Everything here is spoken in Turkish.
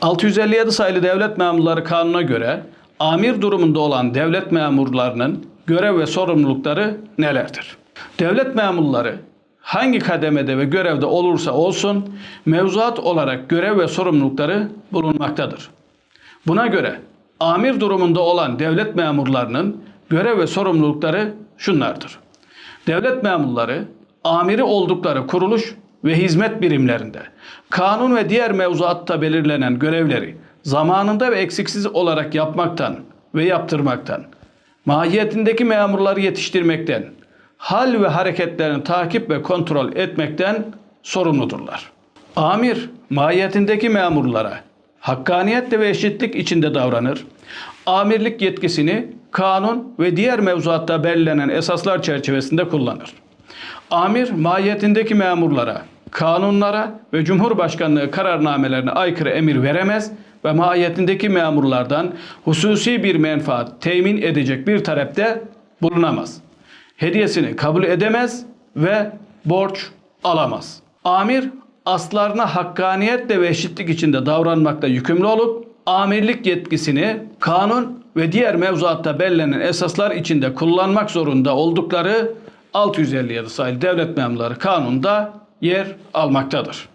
657 sayılı devlet memurları kanuna göre amir durumunda olan devlet memurlarının görev ve sorumlulukları nelerdir? Devlet memurları hangi kademede ve görevde olursa olsun mevzuat olarak görev ve sorumlulukları bulunmaktadır. Buna göre amir durumunda olan devlet memurlarının görev ve sorumlulukları şunlardır. Devlet memurları amiri oldukları kuruluş ve hizmet birimlerinde kanun ve diğer mevzuatta belirlenen görevleri zamanında ve eksiksiz olarak yapmaktan ve yaptırmaktan, mahiyetindeki memurları yetiştirmekten, hal ve hareketlerini takip ve kontrol etmekten sorumludurlar. Amir mahiyetindeki memurlara hakkaniyetle ve eşitlik içinde davranır. Amirlik yetkisini kanun ve diğer mevzuatta belirlenen esaslar çerçevesinde kullanır. Amir mahiyetindeki memurlara, kanunlara ve Cumhurbaşkanlığı kararnamelerine aykırı emir veremez ve mahiyetindeki memurlardan hususi bir menfaat temin edecek bir talepte bulunamaz. Hediyesini kabul edemez ve borç alamaz. Amir aslarına hakkaniyetle ve eşitlik içinde davranmakta yükümlü olup amirlik yetkisini kanun ve diğer mevzuatta belirlenen esaslar içinde kullanmak zorunda oldukları 657 sayılı devlet memurları kanunda yer almaktadır.